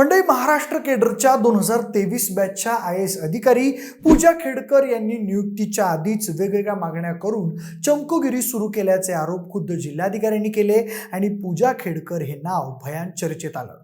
मंडळी महाराष्ट्र केडरच्या दोन हजार तेवीस बॅचच्या आय एस अधिकारी पूजा खेडकर यांनी नियुक्तीच्या आधीच वेगवेगळ्या मागण्या करून चमकोगिरी सुरू केल्याचे आरोप खुद्द जिल्हाधिकाऱ्यांनी केले आणि पूजा खेडकर हे नाव भयान चर्चेत आलं.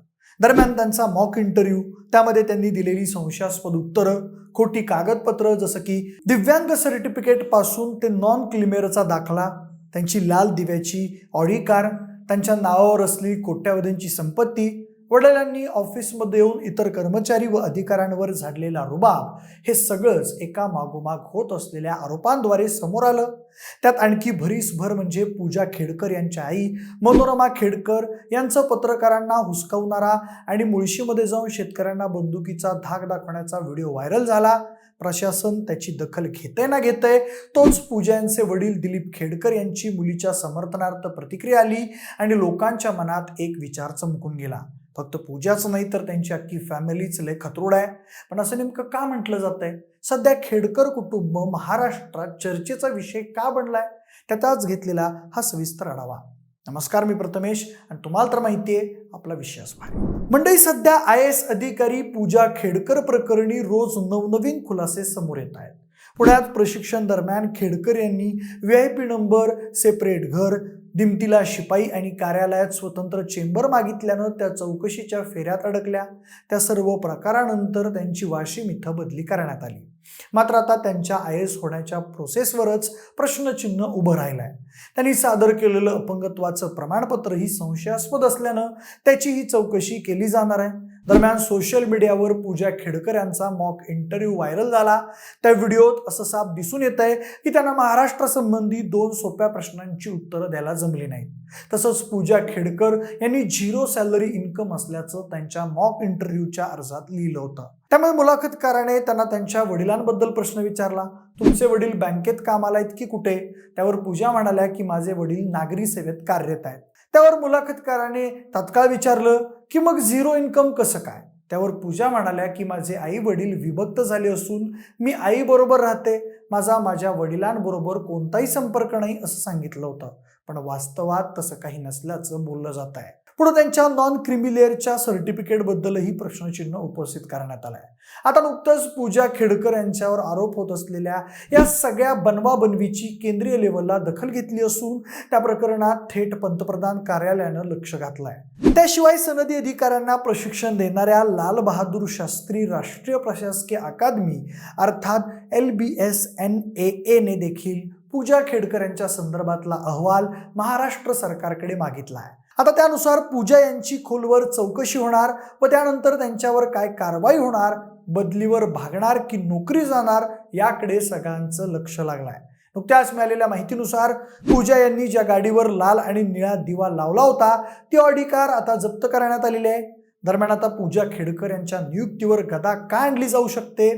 दरम्यान त्यांचा मॉक इंटरव्ह्यू त्यामध्ये त्यांनी दिलेली संशयास्पद उत्तरं खोटी कागदपत्र जसं की दिव्यांग सर्टिफिकेटपासून ते नॉन क्लिमेरचा दाखला त्यांची लाल दिव्याची ऑडी कार त्यांच्या नावावर असलेली कोट्यावधींची संपत्ती वडिलांनी ऑफिसमध्ये येऊन इतर कर्मचारी व अधिकाऱ्यांवर झाडलेला रुबाब हे सगळंच एका मागोमाग होत असलेल्या आरोपांद्वारे समोर आलं. त्यात आणखी भरीसभर म्हणजे पूजा खेडकर यांच्या आई मनोरमा खेडकर यांचं पत्रकारांना हुसकावणारा आणि मुळशीमध्ये जाऊन शेतकऱ्यांना बंदुकीचा धाक दाखवण्याचा व्हिडिओ व्हायरल झाला. प्रशासन त्याची दखल घेते ना घेतंय तोच पूजा यांचे वडील दिलीप खेडकर यांची मुलीच्या समर्थनार्थ प्रतिक्रिया आली आणि लोकांच्या मनात एक विचार चमकून गेला. फक्त पूजाच नाही तर त्यांची अख्खी फॅमिलीच लय खतरूड आहे. पण असं नेमकं का म्हटलं जात आहे सध्या खेडकर कुटुंब महाराष्ट्रात चर्चेचा विषय का बनलाय? त्याचाच घेतलेला हा सविस्तर आढावा. नमस्कार मी प्रथमेश आणि तुम्हाला तर माहिती आहे आपला विश्वास भाग मंडळी सध्या आय एस अधिकारी पूजा खेडकर प्रकरणी रोज नवनवीन खुलासे समोर येत आहेत. पुण्यात प्रशिक्षण दरम्यान खेडकर यांनी V I P number separate घर दिमतीला शिपाई आणि कार्यालयात स्वतंत्र चेंबर मागितल्यानं त्या चौकशीच्या फेऱ्यात अडकल्या. त्या सर्व प्रकारानंतर त्यांची वाशिम इथं बदली करण्यात आली. मात्र आता त्यांच्या आय एस होण्याच्या प्रोसेसवरच प्रश्नचिन्ह उभं राहिलं आहे त्यांनी सादर केलेलं अपंगत्वाचं प्रमाणपत्रही संशयास्पद असल्यानं त्याची ही चौकशी केली जाणार आहे. दरम्यान सोशल मीडियावर पूजा खेडकर यांचा मॉक इंटरव्ह्यू व्हायरल झाला. त्या व्हिडिओत असं साफ दिसून येत आहे की त्यांना महाराष्ट्रासंबंधी दोन सोप्या प्रश्नांची उत्तरं द्यायला जमली नाहीत. तसंच पूजा खेडकर यांनी झिरो सॅलरी इन्कम असल्याचं त्यांच्या मॉक इंटरव्ह्यूच्या अर्जात लिहिलं होतं. त्यामुळे मुलाखतकाराने त्यांना त्यांच्या वडिलांबद्दल प्रश्न विचारला. तुमचे वडील बँकेत कामाला आहेत की कुठे? त्यावर पूजा म्हणाल्या की माझे वडील नागरी सेवेत कार्यरत आहेत. त्यावर मुलाखतकाराने तात्काळ विचारलं की मग झिरो इन्कम कसं काय? त्यावर पूजा म्हणाल्या की माझे आई वडील विभक्त झाले असून मी आईबरोबर राहते. माझा माझ्या वडिलांबरोबर कोणताही संपर्क नाही असं सांगितलं होतं. पण वास्तवात तसं काही नसल्याचं बोललं जात आहे. पुढे त्यांच्या नॉन क्रिमिलेअरच्या सर्टिफिकेटबद्दलही प्रश्नचिन्ह उपस्थित करण्यात आलं आहे आता नुकतंच पूजा खेडकर यांच्यावर आरोप होत असलेल्या या सगळ्या बनवाबनवीची केंद्रीय लेवलला दखल घेतली असून त्या प्रकरणात थेट पंतप्रधान कार्यालयानं लक्ष घातलं आहे त्याशिवाय सनदी अधिकाऱ्यांना प्रशिक्षण देणाऱ्या लाल बहादूर शास्त्री राष्ट्रीय प्रशासकीय अकादमी अर्थात L B S N A एने देखील पूजा खेडकर यांच्या संदर्भातला अहवाल महाराष्ट्र सरकारकडे मागितला आहे आता त्यानुसार पूजा यांची खोलवर चौकशी होणार व त्यानंतर त्यांच्यावर काय कारवाई होणार बदलीवर भागणार की नोकरी जाणार याकडे सगळ्यांचं लक्ष लागलंय. नुकत्याच मिळालेल्या माहितीनुसार पूजा यांनी ज्या गाडीवर लाल आणि निळा दिवा लावला होता ती ऑडी कार आता जप्त करण्यात आलेली आहे. दरम्यान आता पूजा खेडकर यांच्या नियुक्तीवर गदा का आणली जाऊ शकते?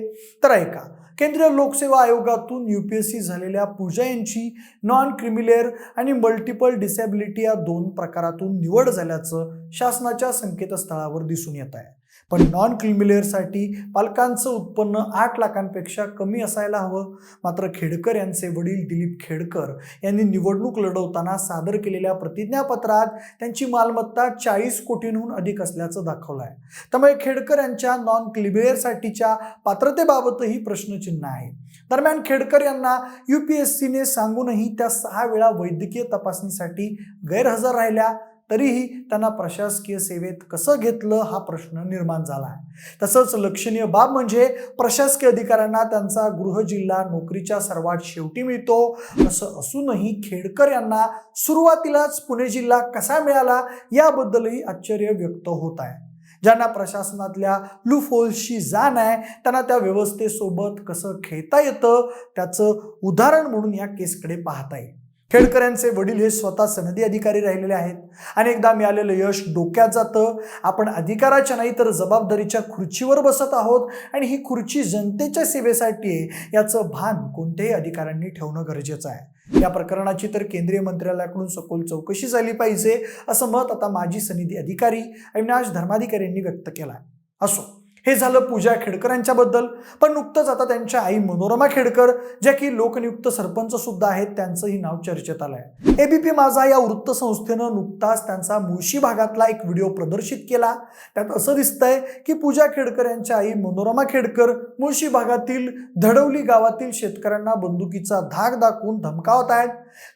तर ऐका केंद्रीय लोकसेवा आयोगातून यू पी एस सी झालेल्या पूजा यांची नॉन क्रिमिलेअर आणि मल्टिपल डिसॅबिलिटी या दोन प्रकारातून निवड झाल्याचं शासनाच्या संकेतस्थळावर दिसून येत आहे. पण नॉन क्रिमिलेअरसाठी पालकांचं उत्पन्न आठ लाखांपेक्षा कमी असायला हवं. मात्र खेडकर यांचे वडील दिलीप खेडकर यांनी निवडणूक लढवताना सादर केलेल्या प्रतिज्ञापत्रात त्यांची मालमत्ता चाळीस कोटींहून अधिक असल्याचं दाखवलं आहे त्यामुळे खेडकर यांच्या नॉन क्लिमिलेअरसाठीच्या पात्रतेबाबतही प्रश्नचिन्ह आहे. दरम्यान खेडकर यांना यू पी एस सीने सांगूनही त्या सहा वेळा वैद्यकीय तपासणीसाठी गैरहजर राहिल्या. तरीही त्यांना प्रशासकीय सेवेत कसं घेतलं हा प्रश्न निर्माण झाला. आहे तसंच लक्षणीय बाब म्हणजे प्रशासकीय अधिकाऱ्यांना त्यांचा गृह जिल्हा नोकरीच्या सर्वात शेवटी मिळतो असं असूनही खेडकर यांना सुरुवातीलाच पुणे जिल्हा कसा मिळाला याबद्दलही आश्चर्य व्यक्त होत आहे. ज्यांना प्रशासनातल्या लूफोल्सची जाण आहे त्यांना त्या व्यवस्थेसोबत कसं खेळता येतं त्याचं उदाहरण म्हणून या केसकडे पाहता येईल. खेडकऱ्यांचे वडील हे स्वतः सनदी अधिकारी राहिलेले आहेत. अनेकदा मिळालेलं यश डोक्यात जातं. आपण अधिकाराच्या नाही तर जबाबदारीच्या खुर्चीवर बसत आहोत. आणि ही खुर्ची जनतेच्या सेवेसाठी आहे. याचं भान कोणत्याही अधिकाऱ्यांनी ठेवणं गरजेचं आहे. या प्रकरणाची तर केंद्रीय मंत्रालयाकडून सखोल चौकशी झाली पाहिजे असं मत आता माजी सनदी अधिकारी अविनाश धर्माधिकारी यांनी व्यक्त केलं आहे असो. हे झालं पूजा खेडकर यांच्याबद्दल. पण नुकतंच आता त्यांच्या आई मनोरमा खेडकर ज्या की लोकनियुक्त सरपंच सुद्धा आहेत त्यांचंही नाव चर्चेत आलं आहे एबीपी माझा या वृत्तसंस्थेनं नुकताच त्यांचा मुळशी भागातला एक व्हिडिओ प्रदर्शित केला. त्यात असं दिसतंय की पूजा खेडकर यांच्या आई मनोरमा खेडकर मुळशी भागातील धडवली गावातील शेतकऱ्यांना बंदुकीचा धाक दाखवून धमकावत आहेत.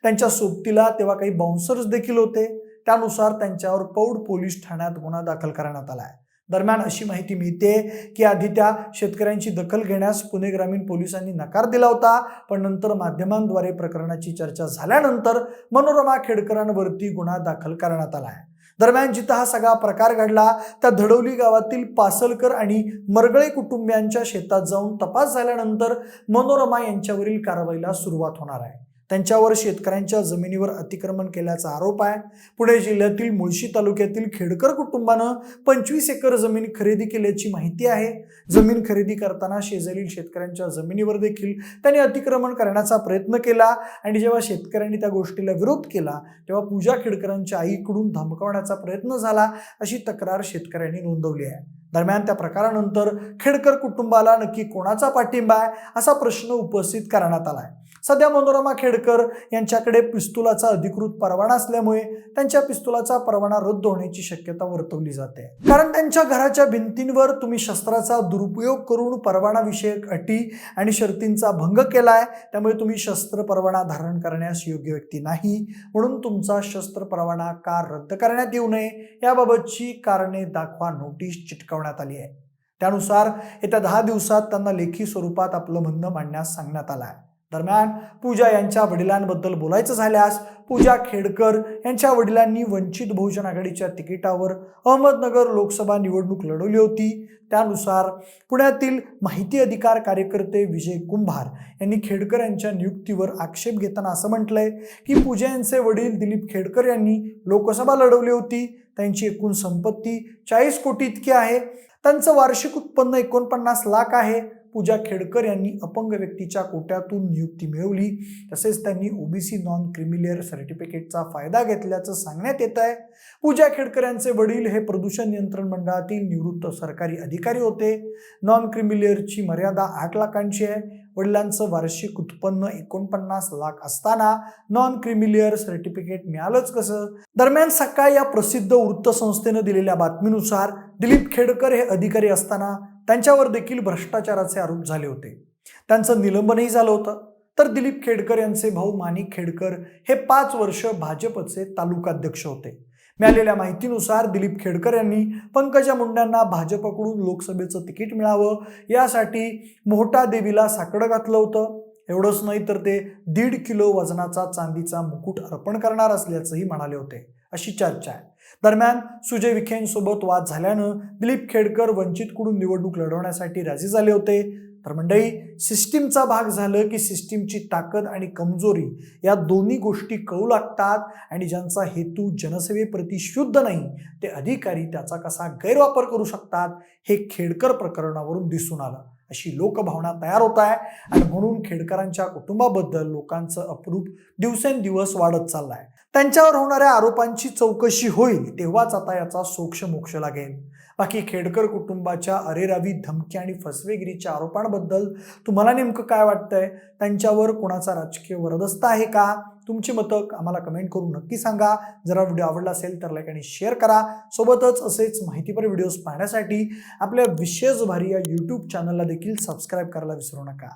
त्यांच्या सोबतीला तेव्हा काही बाउन्सर्स देखील होते. त्यानुसार त्यांच्यावर पौड पोलीस ठाण्यात गुन्हा दाखल करण्यात आला आहे दरम्यान अशी माहिती मिळते की आधी त्या शेतकऱ्यांची दखल घेण्यास पुणे ग्रामीण पोलिसांनी नकार दिला होता. पण नंतर माध्यमांद्वारे प्रकरणाची चर्चा झाल्यानंतर मनोरमा खेडकरांवरती गुन्हा दाखल करण्यात आला आहे. दरम्यान जिथं हा सगळा प्रकार घडला त्या धडवली गावातील पासलकर आणि मरगळे कुटुंबियांच्या शेतात जाऊन तपास झाल्यानंतर मनोरमा यांच्यावरील कारवाईला सुरुवात होणार आहे. त्यांच्यावर शेतकऱ्यांच्या जमिनीवर अतिक्रमण केल्याचा आरोप आहे. पुणे जिल्ह्यातील मुळशी तालुक्यातील खेडकर कुटुंबानं पंचवीस एकर जमीन खरेदी केल्याची माहिती आहे. जमीन खरेदी करताना शेजारील शेतकऱ्यांच्या जमिनीवर देखील त्यांनी अतिक्रमण करण्याचा प्रयत्न केला आणि जेव्हा शेतकऱ्यांनी त्या गोष्टीला विरोध केला तेव्हा पूजा खेडकरांच्या आईकडून धमकावण्याचा प्रयत्न झाला अशी तक्रार शेतकऱ्यांनी नोंदवली आहे. दरम्यान त्या प्रकारानंतर खेडकर कुटुंबाला नक्की कोणाचा पाठिंबा आहे असा प्रश्न उपस्थित करण्यात आला आहे सध्या मनोरमा खेडकर यांच्याकडे पिस्तुलाचा अधिकृत परवाना असल्यामुळे त्यांच्या पिस्तुलाचा परवाना रद्द होण्याची शक्यता वर्तवली जाते. कारण त्यांच्या घराच्या भिंतींवर तुम्ही शस्त्राचा दुरुपयोग करून परवानाविषयक अटी आणि शर्तींचा भंग केला आहे त्यामुळे तुम्ही शस्त्र परवाना धारण करण्यास योग्य व्यक्ती नाही. म्हणून तुमचा शस्त्र परवाना का रद्द करण्यात येऊ नये याबाबतची कारणे दाखवा नोटीस चिटकवण्यात आली आहे. त्यानुसार येत्या दहा दिवसात त्यांना लेखी स्वरूपात आपलं म्हणणं मांडण्यास सांगण्यात आलं आहे. दरम्यान पूजा यांच्या वडिलांबद्दल बोलायचं झाल्यास पूजा खेडकर यांच्या वडिलांनी वंचित बहुजन आघाडीच्या तिकिटावर अहमदनगर लोकसभा निवडणूक लढवली होती. त्यानुसार पुण्यातील माहिती अधिकार कार्यकर्ते विजय कुंभार यांनी खेडकर यांच्या नियुक्तीवर आक्षेप घेताना असं म्हटलंय की पूजा यांचे वडील दिलीप खेडकर यांनी लोकसभा लढवली होती. त्यांची एकूण संपत्ती चाळीस कोटी इतकी आहे. त्यांचं वार्षिक उत्पन्न एकोणपन्नास लाख आहे. पूजा खेडकर यांनी अपंग व्यक्तीच्या कोट्यातून नियुक्ती मिळवली. तसेच त्यांनी ओबीसी नॉन क्रिमिलियर सर्टिफिकेटचा फायदा घेतल्याचं सांगण्यात येत आहे. पूजा खेडकर यांचे वडील हे प्रदूषण नियंत्रण मंडळातील निवृत्त सरकारी अधिकारी होते. नॉन क्रिमिलियरची मर्यादा आठ लाखांची आहे. वडिलांचं वार्षिक उत्पन्न एकोणपन्नास लाख असताना नॉन क्रिमिलियर सर्टिफिकेट मिळालंच कसं? दरम्यान सकाळी या प्रसिद्ध वृत्तसंस्थेनं दिलेल्या बातमीनुसार दिलीप खेडकर हे अधिकारी असताना त्यांच्यावर देखील भ्रष्टाचाराचे आरोप झाले होते. त्यांचं निलंबनही झालं होतं. तर दिलीप खेडकर यांचे भाऊ माणिक खेडकर हे पाच वर्ष भाजपचे तालुकाध्यक्ष होते. मिळालेल्या माहितीनुसार दिलीप खेडकर यांनी पंकजा मुंड्यांना भाजपकडून लोकसभेचं तिकीट मिळावं यासाठी मोहटा देवीला साकडं घातलं होतं. एवढंच नाही तर ते दीड किलो वजनाचा चांदीचा मुकुट अर्पण करणार असल्याचंही म्हणाले होते. अशी चर्चा आहे. दरम्यान सुजय विखेंसोबत वाद झाल्यानं दिलीप खेडकर वंचितकडून निवडणूक लढवण्यासाठी राजी झाले होते. तर मंडळी सिस्टीमचा भाग झालं की सिस्टीमची ताकद आणि कमजोरी या दोन्ही गोष्टी कळू लागतात आणि ज्यांचा हेतू जनसेवेप्रती शुद्ध नाही ते अधिकारी त्याचा कसा गैरवापर करू शकतात हे खेडकर प्रकरणावरून दिसून आलं. अशी लोकभावना तयार होत आहे. आणि म्हणून खेडकरांच्या कुटुंबाबद्दल लोकांचं अप्रूप दिवसेंदिवस वाढत चाललंय. त्यांच्यावर होणाऱ्या आरोपांची चौकशी होईल तेव्हाच आता याचा सोक्ष मोक्ष लागेल. बाकी खेडकर कुटुंबाच्या अरेरावी धमकी आणि फसवेगिरीच्या आरोपांबद्दल तुम्हाला नेमकं काय वाटतंय? त्यांच्यावर कोणाचा राजकीय वरदस्त आहे का? तुमची मतं आम्हाला कमेंट करून नक्की सांगा. जरा व्हिडिओ आवडला असेल तर लाईक आणि शेअर करा. सोबतच असेच माहितीपर व्हिडिओज पाहण्यासाठी आपल्या विशेष भारी या यूट्यूब चॅनलला देखील सबस्क्राईब करायला विसरू नका.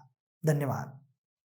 धन्यवाद.